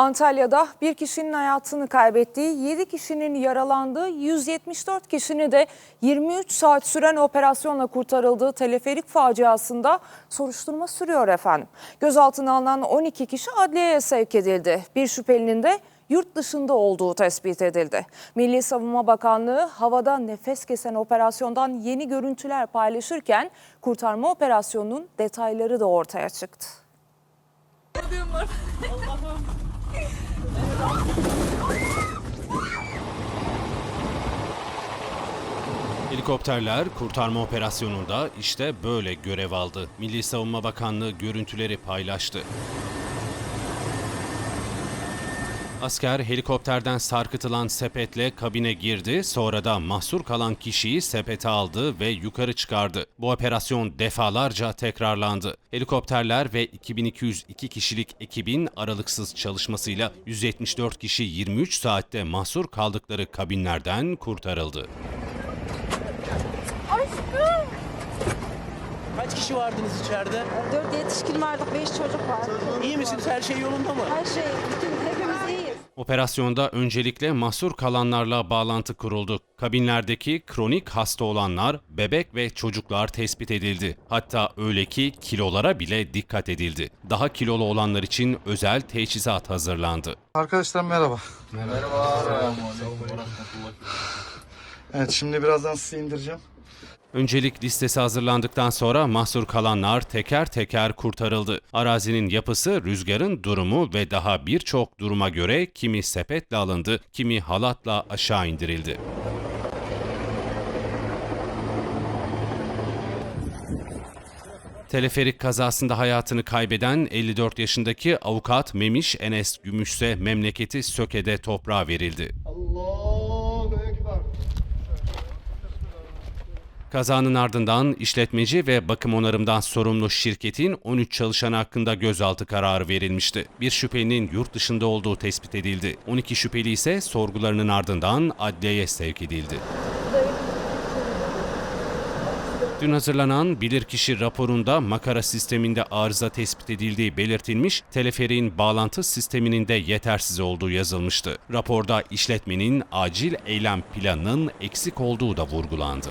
Antalya'da bir kişinin hayatını kaybettiği, 7 kişinin yaralandığı, 174 kişinin de 23 saat süren operasyonla kurtarıldığı teleferik faciasında soruşturma sürüyor efendim. Gözaltına alınan 12 kişi adliyeye sevk edildi. Bir şüphelinin de yurt dışında olduğu tespit edildi. Milli Savunma Bakanlığı havada nefes kesen operasyondan yeni görüntüler paylaşırken kurtarma operasyonunun detayları da ortaya çıktı. Helikopterler kurtarma operasyonunda işte böyle görev aldı. Milli Savunma Bakanlığı görüntüleri paylaştı. Asker helikopterden sarkıtılan sepetle kabine girdi, sonra da mahsur kalan kişiyi sepete aldı ve yukarı çıkardı. Bu operasyon defalarca tekrarlandı. Helikopterler ve 2202 kişilik ekibin aralıksız çalışmasıyla 174 kişi 23 saatte mahsur kaldıkları kabinlerden kurtarıldı. Kaç kişi vardınız içeride? Dört yetişkin vardık, beş çocuk var. İyi misiniz? Her şey yolunda mı? Her şey, bütün hepimiz iyiyiz. Operasyonda öncelikle mahsur kalanlarla bağlantı kuruldu. Kabinlerdeki kronik hasta olanlar, bebek ve çocuklar tespit edildi. Hatta öyle ki kilolara bile dikkat edildi. Daha kilolu olanlar için özel teçhizat hazırlandı. Arkadaşlar merhaba. Merhaba. Evet şimdi birazdan sizi indireceğim. Öncelik listesi hazırlandıktan sonra mahsur kalanlar teker teker kurtarıldı. Arazinin yapısı, rüzgarın durumu ve daha birçok duruma göre kimi sepetle alındı, kimi halatla aşağı indirildi. Teleferik kazasında hayatını kaybeden 54 yaşındaki avukat Memiş Enes Gümüşse memleketi Söke'de toprağa verildi. Kazanın ardından işletmeci ve bakım onarımdan sorumlu şirketin 13 çalışan hakkında gözaltı kararı verilmişti. Bir şüphelinin yurt dışında olduğu tespit edildi. 12 şüpheli ise sorgularının ardından adliyeye sevk edildi. Dün hazırlanan bilirkişi raporunda makara sisteminde arıza tespit edildiği belirtilmiş, teleferin bağlantı sisteminin de yetersiz olduğu yazılmıştı. Raporda işletmenin acil eylem planının eksik olduğu da vurgulandı.